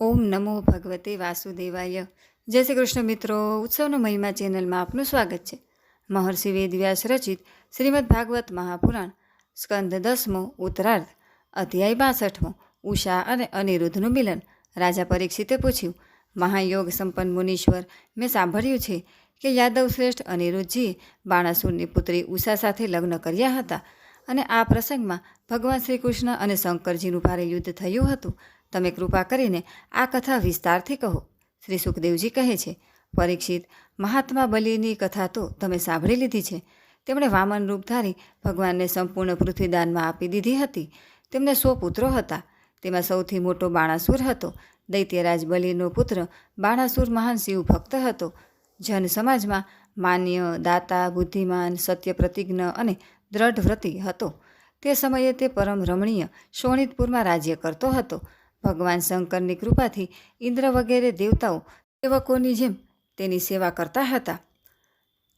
ઓમ નમો ભગવતે વાસુદેવાય. જય શ્રી કૃષ્ણ મિત્રો, ઉત્સવનો મહિમા ચેનલમાં આપનું સ્વાગત છે. મહર્ષિ વેદવ્યાસ રચિત શ્રીમદ ભાગવત મહાપુરાણ, સ્કંદ દસમો, ઉત્તરાર્ધ, અધ્યાય બાસઠમો, ઉષા અને અનિરુદ્ધનું મિલન. રાજા પરીક્ષિતે પૂછ્યું, મહાયોગ સંપન્ન મુનીશ્વર, મેં સાંભળ્યું છે કે યાદવ શ્રેષ્ઠ અનિરુદ્ધજીએ બાણાસુરની પુત્રી ઉષા સાથે લગ્ન કર્યા હતા અને આ પ્રસંગમાં ભગવાન શ્રી કૃષ્ણ અને શંકરજીનું ભારે યુદ્ધ થયું હતું. તમે કૃપા કરીને આ કથા વિસ્તારથી કહો. શ્રી સુખદેવજી કહે છે, પરીક્ષિત, મહાત્મા બલિની કથા તો તમે સાંભળી લીધી છે. તેમણે વામન રૂપ ધારી ભગવાનને સંપૂર્ણ પૃથ્વીદાનમાં આપી દીધી હતી. તેમને સો પુત્રો હતા. તેમાં સૌથી મોટો બાણાસુર હતો. દૈત્યરાજ બલિનો પુત્ર બાણાસુર મહાન શિવ ભક્ત હતો. જન સમાજમાં માન્ય, દાતા, બુદ્ધિમાન, સત્ય પ્રતિજ્ઞ અને દ્રઢવ્રતિ હતો. તે સમયે તે પરમ રમણીય શોણિતપુરમાં રાજ્ય કરતો હતો. ભગવાન શંકરની કૃપાથી ઇન્દ્ર વગેરે દેવતાઓ, સેવકોની જેમ તેની સેવા કરતા હતા.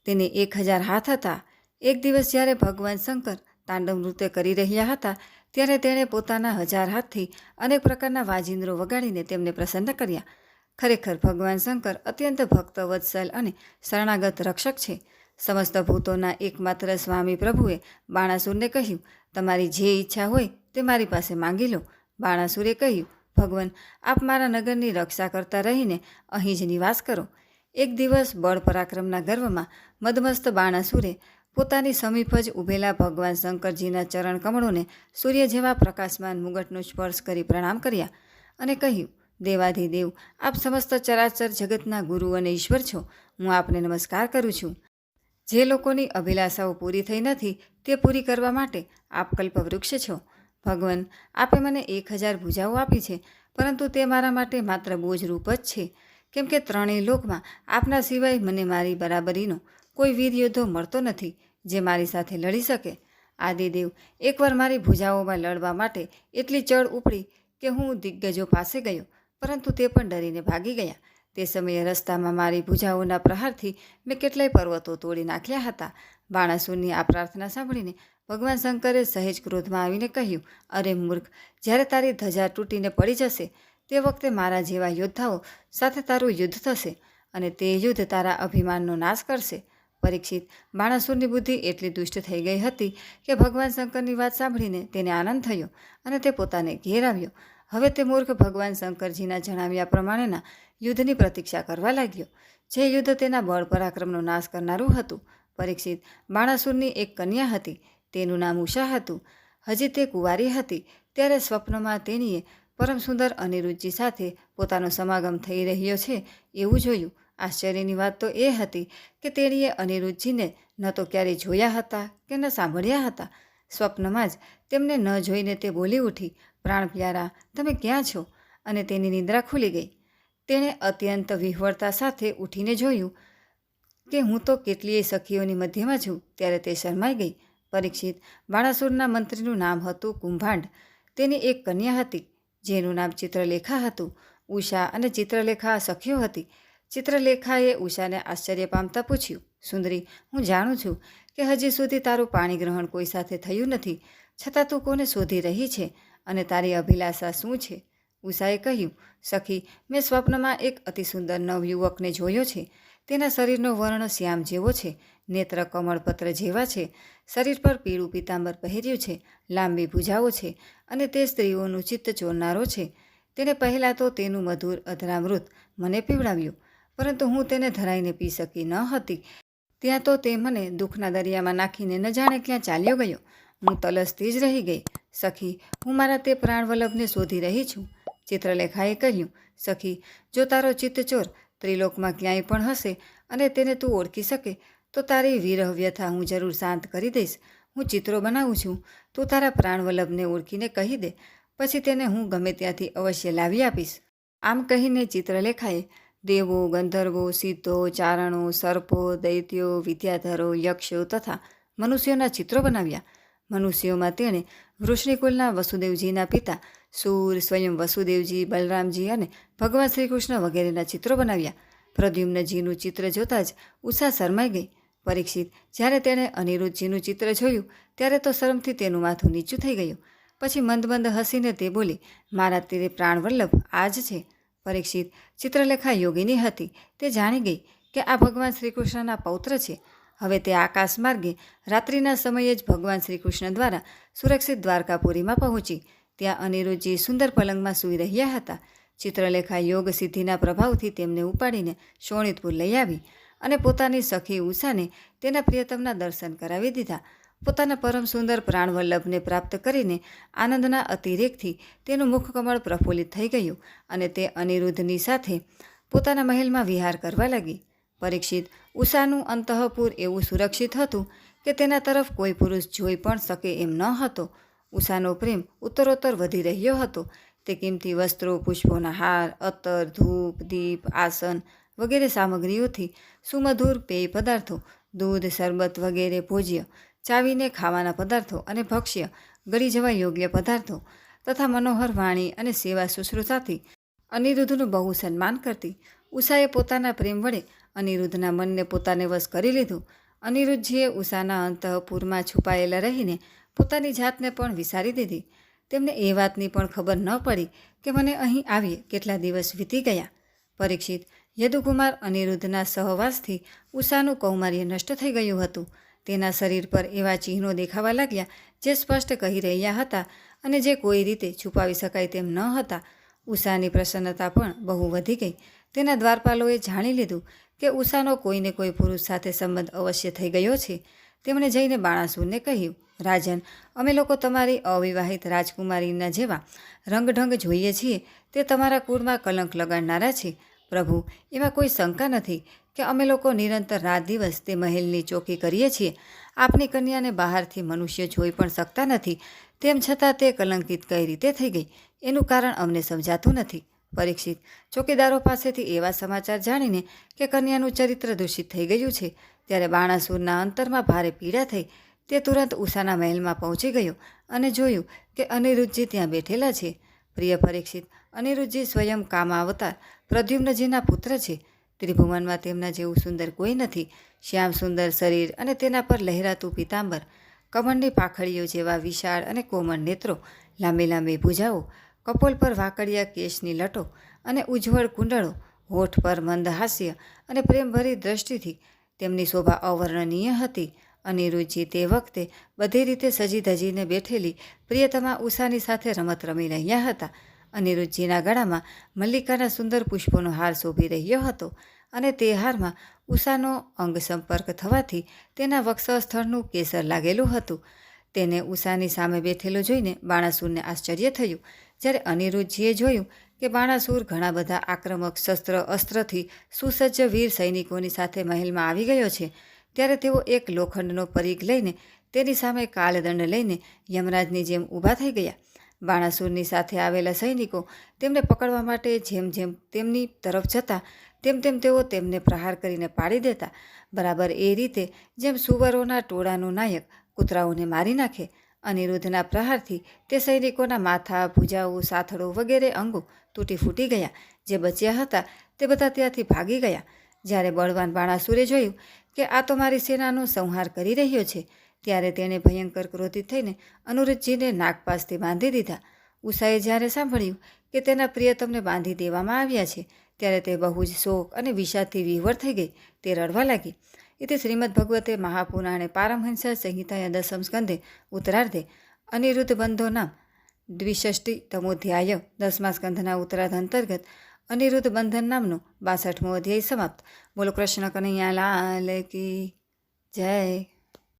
તેને એક હજાર હાથ હતા. એક દિવસ જ્યારે ભગવાન શંકર તાંડવ નૃત્ય કરી રહ્યા હતા, ત્યારે તેણે પોતાના હજાર હાથથી અનેક પ્રકારના વાજિંદ્રો વગાડીને તેમને પ્રસન્ન કર્યા. ખરેખર ભગવાન શંકર અત્યંત ભક્ત વત્સલ અને શરણાગત રક્ષક છે. સમસ્ત ભૂતોના એકમાત્ર સ્વામી પ્રભુએ બાણાસુરને કહ્યું, તમારી જે ઈચ્છા હોય તે મારી પાસે માંગી લો. બાણાસુરે કહ્યું, ભગવાન, આપ મારા નગરની રક્ષા કરતા રહીને અહીં જ નિવાસ કરો. એક દિવસ બળ પરાક્રમના ગર્વમાં મદમસ્ત બાણાસુરે પોતાની સમીપ જ ઊભેલા ભગવાન શંકરજીના ચરણ કમળોને સૂર્ય જેવા પ્રકાશમાન મુગટનો સ્પર્શ કરી પ્રણામ કર્યા અને કહ્યું, દેવાધિદેવ, આપ સમસ્ત ચરાચર જગતના ગુરુ અને ઈશ્વર છો. હું આપને નમસ્કાર કરું છું. જે લોકોની અભિલાષાઓ પૂરી થઈ નથી તે પૂરી કરવા માટે આપ કલ્પવૃક્ષ છો. ભગવાન, આપે મને એક હજાર ભૂજાઓ આપી છે, પરંતુ તે મારા માટે માત્ર બોજરૂપ જ છે. કેમ કે ત્રણેય લોકમાં આપના સિવાય મને મારી બરાબરીનો કોઈ વીર યોદ્ધો મળતો નથી, જે મારી સાથે લડી શકે. આદિદેવ, એકવાર મારી ભૂજાઓમાં લડવા માટે એટલી ચડ ઉપડી કે હું દિગ્ગજો પાસે ગયો, પરંતુ તે પણ ડરીને ભાગી ગયા. તે સમયે રસ્તામાં મારી ભૂજાઓના પ્રહારથી મેં કેટલાય પર્વતો તોડી નાખ્યા હતા. બાણાસુરની આ પ્રાર્થના સાંભળીને ભગવાન શંકરે સહેજ ક્રોધમાં આવીને કહ્યું, અરે મૂર્ખ, જ્યારે તારી ધજા તૂટીને પડી જશે, તે વખતે મારા જેવા યોદ્ધાઓ સાથે તારું યુદ્ધ થશે અને તે યુદ્ધ તારા અભિમાનનો નાશ કરશે. પરીક્ષિત, બાણાસુરની બુદ્ધિ એટલી દુષ્ટ થઈ ગઈ હતી કે ભગવાન શંકરની વાત સાંભળીને તેને આનંદ થયો અને તે પોતાને ઘેર આવ્યો હવે તે મૂર્ખ ભગવાન શંકરજીના જણાવ્યા પ્રમાણેના યુદ્ધની પ્રતીક્ષા કરવા લાગ્યો, જે યુદ્ધ તેના બળ પરાક્રમનો નાશ કરનારું હતું. પરીક્ષિત, બાણાસુરની એક કન્યા હતી તેનું નામ ઉષા હતું. હજી તે કુંવારી હતી, ત્યારે સ્વપ્નમાં તેણીએ પરમ સુંદર અનિરુચિ સાથે પોતાનો સમાગમ થઈ રહ્યો છે એવું જોયું. આશ્ચર્યની વાત તો એ હતી કે તેણીએ અનિરુદ્ધજીને ન તો ક્યારેય જોયા હતા કે ન સાંભળ્યા હતા. સ્વપ્નમાં જ તેમને ન જોઈને તે બોલી ઉઠી, પ્રાણ પ્યારા, તમે ક્યાં છો? અને તેની નિંદ્રા ખુલી ગઈ. તેણે અત્યંત વિહવળતા સાથે ઉઠીને જોયું કે હું તો કેટલીય સખીઓની મધ્યમાં છું, ત્યારે તે શરમાઈ ગઈ. પરીક્ષિત. બાણાસુરના મંત્રીનું નામ હતું કુંભાંડ. તેની એક કન્યા હતી, જેનું નામ ચિત્રલેખા હતું. ઉષા અને ચિત્રલેખા સખીઓ હતી. ચિત્રલેખાએ ઉષાને આશ્ચર્ય પામતા પૂછ્યું, સુંદરી, હું જાણું છું કે હજી સુધી તારું પાણી ગ્રહણ કોઈ સાથે થયું નથી. છતાં તું કોને શોધી રહી છે અને તારી અભિલાષા શું છે? ઉષાએ કહ્યું, સખી, મેં સ્વપ્નમાં એક અતિ સુંદર નવયુવકને જોયો છે. તેના શરીરનો વર્ણ શ્યામ જેવો છે. નેત્ર કમળપત્ર જેવા છે. શરીર પર પીળું પીતાંબર પહેર્યું છે. લાંબી ભૂજાઓ છે અને તે સ્ત્રીઓનું ચિત્ત ચોરનારો છે. તેણે પહેલાં તો તેનું મધુર, અધરામૃત મને પીવડાવ્યું, પરંતુ હું તેને ધરાઈને પી શકી ન હતી. ત્યાં તો તે મને દુઃખના દરિયામાં નાખીને ન જાણે ક્યાં ચાલ્યો ગયો. હું તલસતી જ રહી ગઈ. સખી, હું મારા તે પ્રાણવલ્લભને શોધી રહી છું, ચિત્રલેખાએ કહ્યું. સખી, જો તારો ચિત્તચોર ત્રિલોકમાં ક્યાંય પણ હશે અને તેને તું ઓળખી શકે, તો તારી વિરહ વ્યથા હું જરૂર શાંત કરી દઈશ. હું ચિત્રો બનાવું છું. તું તારા પ્રાણવલ્લભને ઓળખીને કહી દે. પછી તેને હું ગમે ત્યાંથી અવશ્ય લાવી આપીશ. આમ કહીને ચિત્રલેખાએ દેવો, ગંધર્વો, સિદ્ધો, ચારણો, સર્પો, દૈત્યો, વિદ્યાધરો, યક્ષો તથા મનુષ્યોના ચિત્રો બનાવ્યા. મનુષ્યોમાં તેણે વૃષ્ણિકુલના વસુદેવજીના પિતા સૂર, સ્વયં વસુદેવજી, બલરામજી અને ભગવાન શ્રી કૃષ્ણ વગેરેના ચિત્રો બનાવ્યા. પ્રદ્યુમ્નજીનું ચિત્ર જોતાં જ ઉષા શરમાઈ ગઈ. પરીક્ષિત જ્યારે તેણે અનિરુદ્ધજીનું ચિત્ર જોયું, ત્યારે તો શરમથી તેનું માથું નીચું થઈ ગયું. પછી મંદ મંદ હસીને તે બોલી, મારા તેરે પ્રાણવલ્લભ આ જ છે. પરીક્ષિત ચિત્રલેખા યોગીની હતી. તે જાણી ગઈ કે આ ભગવાન શ્રીકૃષ્ણના પૌત્ર છે. હવે તે આકાશ માર્ગે રાત્રિના સમયે જ ભગવાન શ્રી કૃષ્ણ દ્વારા સુરક્ષિત દ્વારકાપુરીમાં પહોંચી. ત્યાં અનિરુદ્ધજી સુંદર પલંગમાં સૂઈ રહ્યા હતા. ચિત્રલેખા યોગ સિદ્ધિના પ્રભાવથી તેમને ઉપાડીને શોણિતપુર લઈ આવી અને પોતાની સખી ઉષાને તેના પ્રિયતમના દર્શન કરાવી દીધા. પોતાના પરમ સુંદર પ્રાણવલ્લભને પ્રાપ્ત કરીને આનંદના અતિરેકથી તેનું મુખકમળ પ્રફુલ્લિત થઈ ગયું અને તે અનિરુદ્ધની સાથે પોતાના મહેલમાં વિહાર કરવા લાગી. પરીક્ષિત ઉષાનું અંતઃપુર એવું સુરક્ષિત હતું કે તેના તરફ કોઈ પુરુષ જોઈ પણ શકે એમ ન હતો. ઉષાનો પ્રેમ ઉત્તરોત્તર વધી રહ્યો હતો. તે કિંમતી વસ્ત્રો, પુષ્પોના હાર અત્તર ધૂપ, દીપ, આસન વગેરે સામગ્રીઓથી સુમધુર પેય પદાર્થો, દૂધ, શરબત વગેરે ભોજ્ય, ચાવીને ખાવાના પદાર્થો અને ભક્ષ્ય, ગળી જવા યોગ્ય પદાર્થો તથા મનોહર વાણી અને સેવા શુશ્રૂષાથી અનિરુદ્ધનું બહુ સન્માન કરતી ઉષાએ પોતાના પ્રેમ વડે અનિરુદ્ધના મનને પોતાને વશ કરી લીધું. અનિરુદ્ધજીએ ઉષાના અંતઃપુરમાં છુપાયેલા રહીને પોતાની જાતને પણ વિસારી દીધી. તેમને એ વાતની પણ ખબર ન પડી કે મને અહીં આવીએ કેટલા દિવસ વીતી ગયા. પરીક્ષિત યદુકુમાર અનિરુદ્ધના સહવાસથી ઉષાનું કૌમાર્ય નષ્ટ થઈ ગયું હતું. તેના શરીર પર એવા ચિહ્નો દેખાવા લાગ્યા જે સ્પષ્ટ કહી રહ્યા હતા અને જે કોઈ રીતે છુપાવી શકાય તેમ ન હતા. ઉષાની પ્રસન્નતા પણ બહુ વધી ગઈ. તેના દ્વારપાલોએ જાણી લીધું કે ઉષાનો કોઈને કોઈ પુરુષ સાથે સંબંધ અવશ્ય થઈ ગયો છે? તેમણે જઈને બાણાસુરને કહ્યું, રાજન, અમે લોકો તમારી અવિવાહિત રાજકુમારીના જેવા રંગઢંગ જોઈએ છીએ. તે તમારા કુળમાં કલંક લગાડનારા છે. પ્રભુ, એમાં કોઈ શંકા નથી કે અમે લોકો નિરંતર રાત દિવસ તે મહેલની ચોકી કરીએ છીએ. આપની કન્યાને બહારથી મનુષ્ય જોઈ પણ શકતા નથી. તેમ છતાં તે કલંકિત કઈ રીતે થઈ ગઈ? એનું કારણ અમને સમજાતું નથી. પરીક્ષિત. ચોકીદારો પાસેથી એવા સમાચાર જાણીને કે કન્યાનું ચરિત્ર દૂષિત થઈ ગયું છે, ત્યારે બાણાસુરના અંતરમાં ભારે પીડા થઈ તે તુરંત ઉષાના મહેલમાં પહોંચી ગયો અને જોયું કે અનિરુદ્ધજી ત્યાં બેઠેલા છે. પ્રિય પરીક્ષિત, અનિરુદ્ધજી સ્વયં કામાવતાર પ્રદ્યુમ્નજીના પુત્ર છે. ત્રિભુવનમાં તેમના જેવું સુંદર કોઈ નથી. શ્યામ સુંદર શરીર અને તેના પર લહેરાતું પિતાંબર, કમળની પાખડીઓ જેવા વિશાળ અને કોમળ નેત્રો, લાંબી લાંબી ભુજાઓ કપોલ પર વાકડિયા કેશની લટો અને ઉજ્જવળ કુંડળો, હોઠ પર મંદ હાસ્ય અને પ્રેમભરી દ્રષ્ટિથી તેમની શોભા અવર્ણનીય હતી અનિરુચિ તે વખતે બધી રીતે સજી ધજીને બેઠેલી પ્રિયતમા ઉષાની સાથે રમત રમી રહ્યા હતા અનિરુચિના ગળામાં મલ્લિકાના સુંદર પુષ્પોનો હાર શોભી રહ્યો હતો અને તે હારમાં ઉષાનો અંગ સંપર્ક થવાથી તેના વક્ષ સ્થળનું કેસર લાગેલું હતું. તેને ઉષાની સામે બેઠેલો જોઈને બાણાસુરને આશ્ચર્ય થયું જ્યારે અનિરુદ્ધજીએ જોયું કે બાણાસુર ઘણા બધા આક્રમક શસ્ત્ર અસ્ત્રથી સુસજ્જ વીર સૈનિકોની સાથે મહેલમાં આવી ગયો છે, ત્યારે તેઓ એક લોખંડનો પરીખ લઈને તેની સામે કાળદંડ લઈને યમરાજની જેમ ઊભા થઈ ગયા. બાણાસુરની સાથે આવેલા સૈનિકો તેમને પકડવા માટે જેમ જેમ તેમની તરફ જતા, તેમ તેમ તેઓ તેમને પ્રહાર કરીને પાડી દેતા. બરાબર એ રીતે જેમ સુવરોના ટોળાનો નાયક કૂતરાઓને મારી નાખે અનિરુદ્ધના પ્રહારથી તે સૈનિકોના માથા, ભુજાઓ, સાથળો વગેરે અંગો તૂટી ફૂટી ગયા. જે બચ્યા હતા તે બધા ત્યાંથી ભાગી ગયા. જ્યારે બળવાન બાણાસુરે જોયું કે આ તો મારી સેનાનો સંહાર કરી રહ્યો છે, ત્યારે તેણે ભયંકર ક્રોધિત થઈને અનુરુદ્ધજીને નાગપાસથી બાંધી દીધા. ઉષાએ જ્યારે સાંભળ્યું કે તેના પ્રિયતમને બાંધી દેવામાં આવ્યા છે, ત્યારે તે બહુ જ શોક અને વિષાદથી વિહવર થઈ ગઈ. તે રડવા લાગી. એ इति શ્રીમદ્ભગવતે મહાપુરાણે પારમહંસ સંહિતાયા દશમ સ્કંધે ઉત્તરાર્ધે અનિરુદ્ધ બંધોના દ્વિષષ્ટિ તમોધ્યાય દસમા સ્કંધના ઉત્તરાર્ધ અંતર્ગત અનિરુદ્ધ બંધન નામનો બાસઠમો અધ્યાય સમાપ્ત બોલો કૃષ્ણ કનૈયા લાલ કી જય